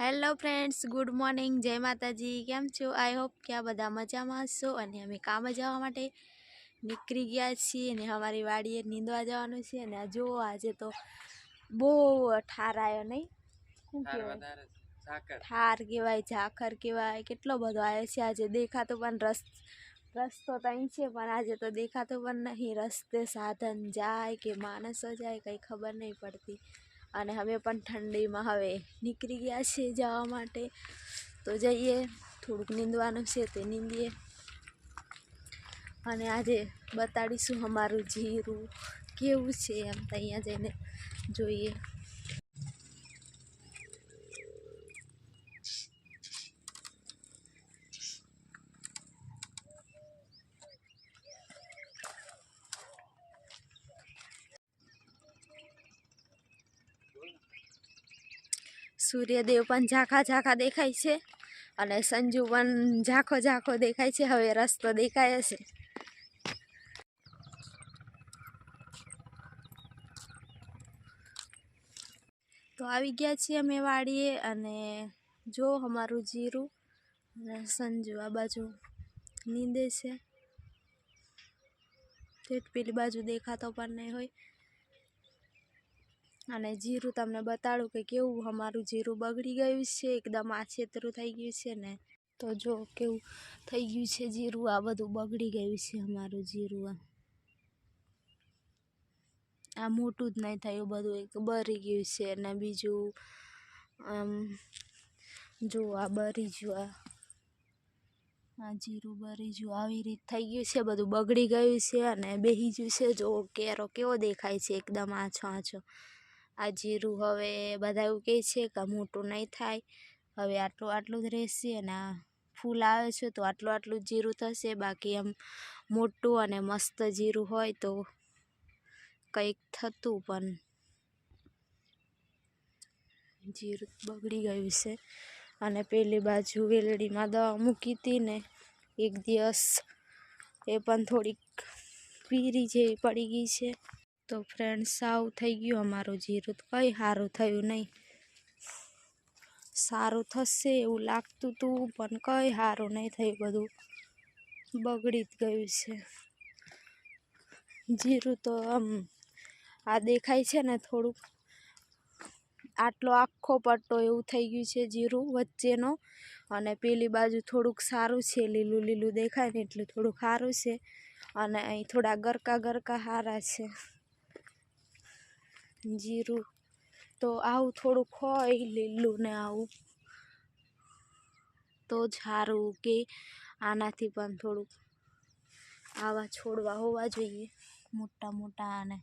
Hello friends good morning. જય માતાજી. કેમ છો? આઈ હોપ કે આ બધા મજામાં હશો અને અમે કામ જવા માટે નીકળી ગયા છીએ અને અમારી વાડીએ નીંદવા જવાનું છે અને આ જુઓ આજે તો બહુ ઠાર આવ્યો નહીં? શું કહેવાય? ઠાર કહેવાય ઝાખર કહેવાય. કેટલો બધો આવ્યો છે. આજે દેખાતો પણ રસ રસ્તો ત્યાં છે પણ આજે તો દેખાતો પણ નહીં. રસ્તે સાધન જાય કે માણસો જાય કંઈ ખબર નહીં પડતી. અને અમે પણ ઠંડીમાં હવે નીકળી ગયા છીએ જવા માટે. તો જઈએ, થોડુંક નીંદવાનું છે તે નીંદીએ. અને આજે બતાડીશું અમારું જીરું કેવું છે એમ તો અહીંયા જઈને જોઈએ. સૂર્યદેવ પણ ઝાંખા ઝાંખા દેખાય છે અને સંજુ પણ ઝાંખો ઝાંખો દેખાય છે. હવે રસ્તો દેખાય છે. તો આવી ગયા છીએ અમે વાડીએ અને જો અમારું જીરું અને સંજુ આ બાજુ નીંદે છે. પેલી બાજુ દેખાતો પણ નહીં હોય. અને જીરું તમને બતાડું કે કેવું અમારું જીરું બગડી ગયું છે, એકદમ આછેતરું થઈ ગયું છે ને. તો જો કેવું થઈ ગયું છે જીરું, આ બધું બગડી ગયું છે અમારું જીરું આ મોટું જ નહીં થયું, બધું એક બરી ગયું છે અને બીજું આમ જો આ બરી ગયું આ. આ જીરું બરી ગયું આવી રીત થઈ ગયું છે, બધું બગડી ગયું છે અને બેહી ગયું છે. જો કેરો કેવો દેખાય છે, એકદમ આછો આછો. આ જીરું હવે બધા એવું કહે છે કે મોટું નહીં થાય. હવે આટલું આટલું જ રહેશે અને આ ફૂલ આવે છે તો આટલું આટલું જીરું થશે. બાકી એમ મોટું અને મસ્ત જીરું હોય તો કંઈક થતું પણ જીરું બગડી ગયું છે. અને પેલી બાજુ વેલડીમાં દવા મૂકી હતી ને એક દિવસ એ પણ થોડીક પીરી જેવી પડી ગઈ છે. તો ફ્રેન્ડ સાવ થઈ ગયું અમારું જીરું. તો કંઈ સારું થયું નહીં. સારું થશે એવું લાગતું હતું પણ કંઈ સારું નહીં થયું બધું. બગડી જ ગયું છે. જીરું તો આમ, આ દેખાય છે ને થોડુંક, આટલો આખો પટ્ટો એવું થઈ ગયું છે જીરું વચ્ચેનો. અને પેલી બાજુ થોડુંક સારું છે, લીલું લીલું દેખાય ને એટલું થોડુંક સારું છે. અને અહીં થોડા ગરકા ગરકા સારા છે. જીરું. તો આવું થોડુંક હોય, લીલું ને આવું. તો જ કે આનાથી પણ થોડુંક આવા છોડવા હોવા જોઈએ, મોટા મોટા અને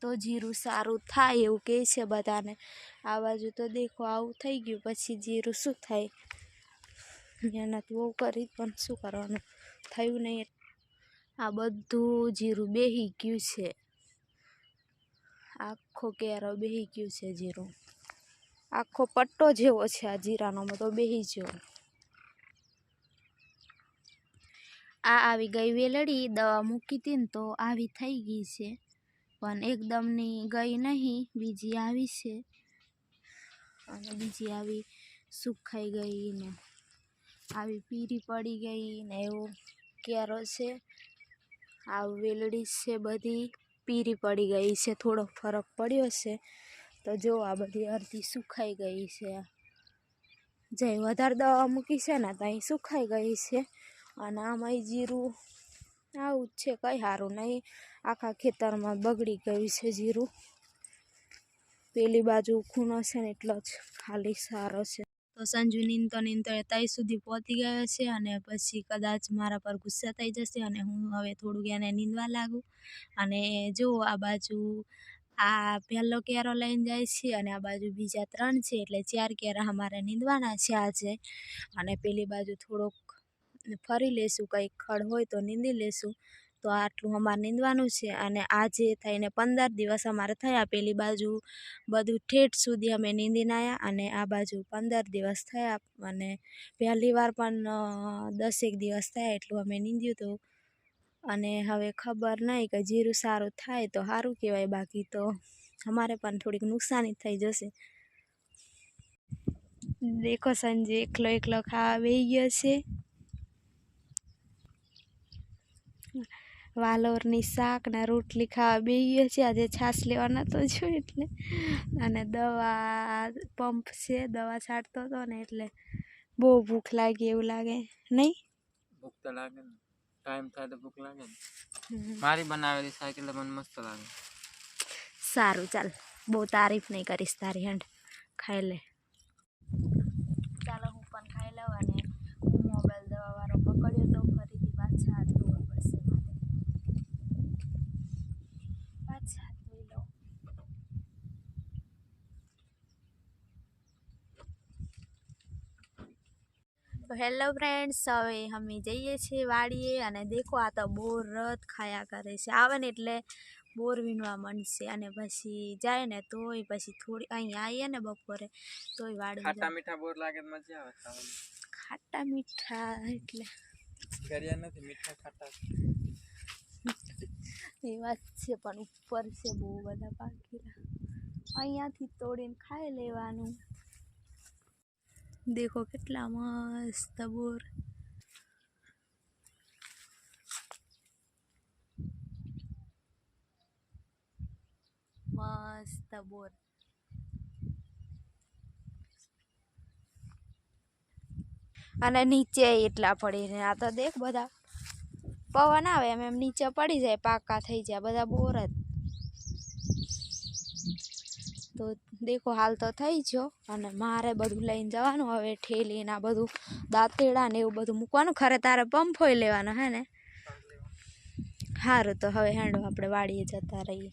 તો જીરું સારું થાય એવું કહે છે બધાને. આ બાજુ તો દેખો આવું થઈ ગયું, પછી જીરું શું થાય? મહેનત બહુ કરી, પણ શું કરવાનું? થયું નહીં આ બધું જીરું બેહી ગયું છે. આખો કેરો બેહી ગયું છે જીરું. આખો પટ્ટો જેવો છે આ જીરાનો, બધો બેહી ગયો. આ આવી ગઈ વેલડી, દવા મૂકી હતી ને તો આવી થઈ ગઈ છે. પણ એકદમની ગઈ નહીં, બીજી આવી છે. અને બીજી આવી સુખાઈ ગઈ ને. આવી પીરી પડી ગઈ ને, એવો કેરો છે. આ વેલડી છે બધી. પીરી પડી ગઈ છે, થોડો ફરક પડ્યો છે. તો જો આ બધી અડધી સુખાઈ ગઈ છે. જે વધારે દવા મૂકી છે ને ત્યાં સુખાઈ ગઈ છે. અને આમાં જીરું આવું જ છે, કંઈ સારું નહીં. આખા ખેતરમાં બગડી ગયું છે જીરું. પેલી બાજુ ખૂણો છે ને, એટલો જ ખાલી સારો છે. તો સંજુ નીંદતો નીંદતો ત્યાં સુધી પહોંચી ગયો છે અને પછી કદાચ મારા પર ગુસ્સા થઈ જશે અને હું હવે થોડુંક એને નીંદવા લાગું. અને જો આ બાજુ આ પહેલો કેરો લઈને જાય છે અને આ બાજુ બીજા ત્રણ છે એટલે ચાર કેરા અમારે નીંદવાના છે આજે. અને પેલી બાજુ થોડોક ફરી લેશું, કંઈક ખડ હોય તો નીંદી લેશું. તો આટલું અમારે નીંદવાનું છે અને આજે થઈને પંદર દિવસ અમારે થયા. પેલી બાજુ બધું ઠેઠ સુધી અમે નીંદીને આવ્યા અને આ બાજુ પંદર દિવસ થયા અને પહેલી વાર પણ દસેક દિવસ થયા એટલું અમે નીંદ્યું હતું અને હવે ખબર નહીં કે જીરું સારું થાય તો સારું કહેવાય, બાકી તો અમારે પણ થોડીક નુકસાની થઈ જશે. દેખો સંજે, એકલો એકલો ખાવા બેસી ગયો છે. વાલોરની શાક ને રોટલી ખાવા બે ગયો છે. આજે છાશ લેવા તો જો એટલે. અને દવા પંપ છે દવા છાંટતો હતો ને એટલે બહુ ભૂખ લાગી એવું લાગે. નહીં? ભૂખ તો લાગે ને. ટાઈમ થાય તો ભૂખ લાગે ને. મારી બનાવેલી સાયકલ મને મસ્ત લાગે. સારું ચાલ. બહુ તારીફ નહીં કરીશ તારી હંડ. ખાઈ લે ચાલો હું પણ ખાઈ લઉં અને હું મોબાઈલ દવા વાળો પકડ્યો તો ફરીથી પાછા હાથ ધોવા પડશે મારે પાછા હાથ ધોઈ લઉં તો હેલો ફ્રેન્ડ્સ હવે અમે જઈએ છીએ વાડીએ અને દેખો આ તો બોર રથ ખાયા કરે છે. આવે ને એટલે બોર વીણવા મંડશે અને પછી જાય ને તોય પછી થોડી અહીંયા આવીએ ને બપોરે તોય વાડી ખાટા મીઠા બોર લાગે મજા આવે ખાવાની. ખાટા મીઠા એટલે. કર્યા નથી મીઠા ખાટા. એ વાત છે પણ ઉપર છે બહુ બધા પાકેલા. અહીંયાથી તોડીને ખાઈ લેવાનું. દેખો કેટલા મસ્ત બોર. મસ્ત બોર. અને નીચે એટલા પડી ને આ તો દેખ બધા. પવન આવે એમ એમ નીચે પડી જાય, પાકા થઈ જાય, બધા બોર જ. તો દેખો, હાલ તો થઈ ગયો. અને મારે બધું લઈને જવાનું, હવે ઠેલી ને આ બધું દાંતેડા ને એવું બધું મૂકવાનું. ખરે તારે પંફોય લેવાનો, હે ને? સારું તો હવે હેંડો, આપણે વાડીએ જતા રહીએ.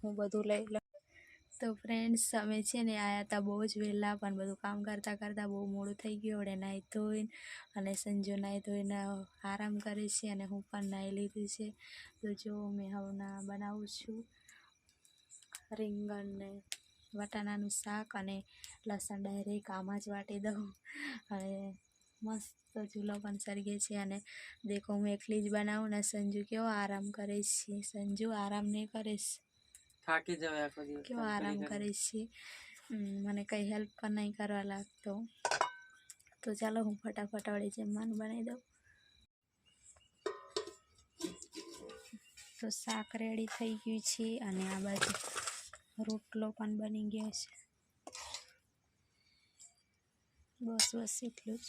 હું બધું લઈ લઉં. તો ફ્રેન્ડ્સ અમે છે ને આવ્યા હતા બહુ જ વહેલા, પણ બધું કામ કરતાં કરતાં બહુ મોડું થઈ ગયું. હવે નાહી ધોઈને અને સંજો નાહી ધોઈને આરામ કરે છે, અને હું પણ નાહી લીધું છે. તો જો, મેં હવના બનાવું છું રીંગણ ને વટાણાનું શાક અને લસણ ડાયરેક્ટ આમાં જ વાટી દઉં. અને મસ્ત ચૂલો પણ સળગે છે અને દેખો હું એકલી જ બનાવું ને સંજુ કેવો આરામ કરે છે. સંજુ આરામ નહીં કરીશ થાકી જવાય કેવો આરામ કરે છે. મને કંઈ હેલ્પ પણ નહીં કરવા લાગતો. તો ચાલો હું ફટાફટ વળી જમવાનું બનાવી દઉં. તો શાક રેડી થઈ ગયું છે અને આ બાજુ રોટલો પણ બની ગયો છે. બસ બસ એટલું જ.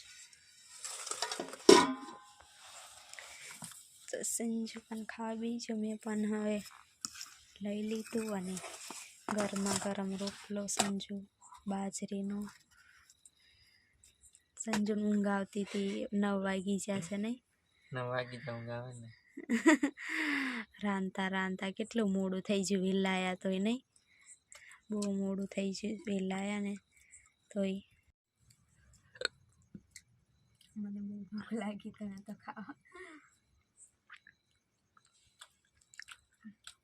તો સંજુ પણ ખાવા બીજો મેં પણ હવે લઈ લીધું અને ગરમા ગરમ રોટલો સંજુ બાજરીનો. સંજુ ઊંઘ આવતી હતી નવ વાગી જશે નહીં? નવ વાગી જાઉં આવે ને. રાંધતા રાંધતા કેટલું મોડું થઈ ગયું વિલાયા તોય નહીં? બહુ મોડું થઈ ગયું. વિલાયા ને તોય. મને બહુ ભૂખ લાગી તો તો ખાવા.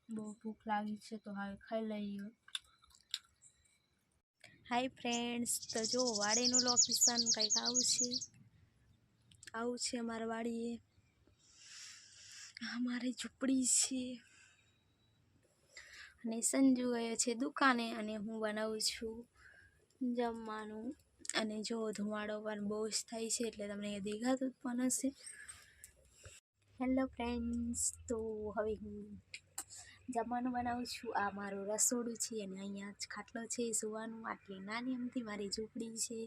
બહુ ભૂખ લાગી છે તો હવે ખાઈ લઈએ. હાય ફ્રેન્ડ્સ, તો જો વાડીનું લોકેશન કંઈક આવું છે. આવું છે અમારા વાડીએ. અમારી મારી ઝૂંપડી છે. અને સંજુ ગયો છે દુકાને અને હું બનાવું છું જમવાનું. અને જો ધુમાડો પણ બહુ જ થાય છે એટલે તમને એ દેખાતું પણ હશે. હેલો ફ્રેન્ડ્સ તો હવે હું જમવાનું બનાવું છું. આ મારું રસોડું છે અને અહીંયા જ ખાટલો છે સુવાનું. આટલી નાની અમથી મારી ઝૂંપડી છે.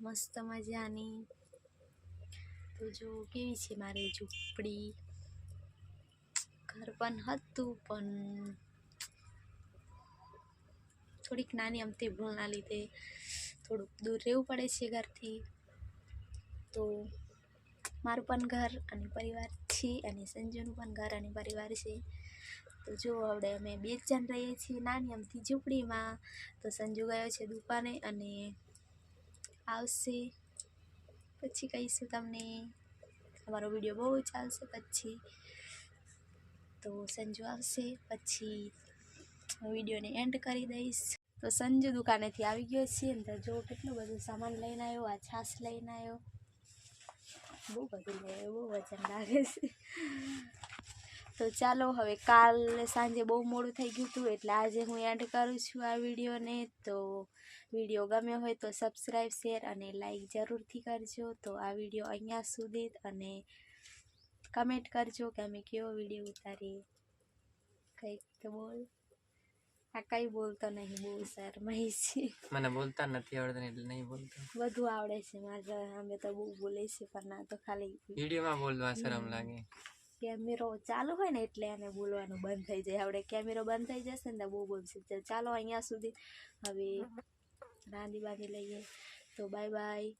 મસ્ત મજાની. તો જો કેવી છે મારી ઝૂંપડી? ઘર પણ હતું પણ થોડીક નાની અમથી ભૂલના લીધે થોડુંક દૂર રહેવું પડે છે ઘરથી. તો મારું પણ ઘર અને પરિવાર છે અને સંજુનું પણ ઘર અને પરિવાર છે. તો જો હવે અમે બે જ જણ રહીએ છીએ નાની અમથી ઝૂંપડીમાં. તો સંજુ ગયો છે દુકાને અને આવશે. પછી કહીશું તમને, અમારો વીડિયો બહુ ચાલશે પછી. તો સંજુ આવશે, પછી હું વિડીયોને એન્ડ કરી દઈશ. તો સંજુ દુકાનેથી આવી ગયો છે ને તો જો કેટલું બધું સામાન લઈને આવ્યો, આ છાશ લઈને આવ્યો. બહુ બધું લઈ બહુ વજન લાગે છે. તો ચાલો હવે કાલે સાંજે બહુ મોડું થઈ ગયું હતું એટલે આજે હું એડ કરું છું આ વિડીયોને. તો વીડિયો ગમ્યો હોય તો સબસ્ક્રાઈબ, શેર અને લાઈક જરૂરથી કરજો. તો આ વીડિયો અહીંયા સુધી અને કમેન્ટ કરજો કે અમે કેવો વીડિયો ઉતારીએ. કંઈક તો બોલ. આ કઈ બોલતો નહીં બહુ શરમાઈ છે મને બોલતા નથી આવડતું એટલે નહીં બોલતો. બધું આવડે છે મારે અમે તો બહુ બોલે છે પણ ના તો ખાલી વિડીયોમાં બોલવા શરમ લાગે. કેમેરો ચાલુ હોય ને એટલે એને બોલવાનું બંધ થઈ જાય. આપણે કેમેરો બંધ થઈ જશે ને તો બહુ બોલશે. ચાલો અહીંયા સુધી. હવે રાંધી બાંધી લઈએ. તો બાય બાય.